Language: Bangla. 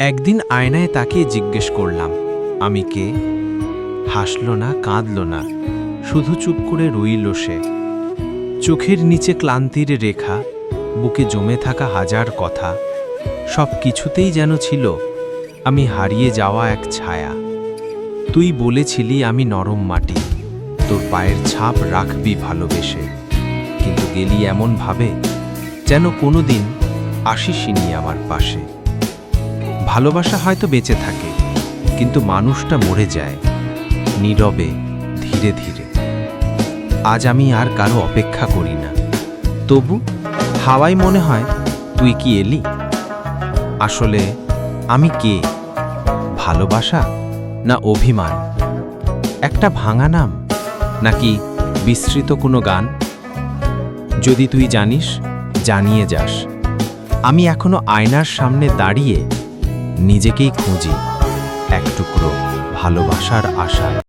একদিন আয়নায় তাকিয়ে জিজ্ঞেস করলাম, আমি কে? হাসল না, কাঁদল না, শুধু চুপ করে রইল সে। চোখের নিচে ক্লান্তির রেখা, বুকে জমে থাকা হাজার কথা, সব কিছুতেই যেন ছিল আমি হারিয়ে যাওয়া এক ছায়া। তুই বলেছিলি আমি নরম মাটি, তোর পায়ের ছাপ রাখবি ভালোবেসে, কিন্তু গেলি এমন ভাবে যেন কোনোদিন আসিসিনি আমার পাশে। ভালোবাসা হয়তো বেঁচে থাকে, কিন্তু মানুষটা মরে যায় নীরবে, ধীরে ধীরে। আজ আমি আর কারও অপেক্ষা করি না। তবু হাওয়াই মনে হয়, তুই কি এলি? আসলে আমি কে? ভালোবাসা না অভিমান? একটা ভাঙা নাম নাকি বিস্তৃত কোনো গান? যদি তুই জানিস, জানিয়ে যাস। আমি এখনও আয়নার সামনে দাঁড়িয়ে নিজেকেই খুঁজি এক টুকরো ভালোবাসার আশায়।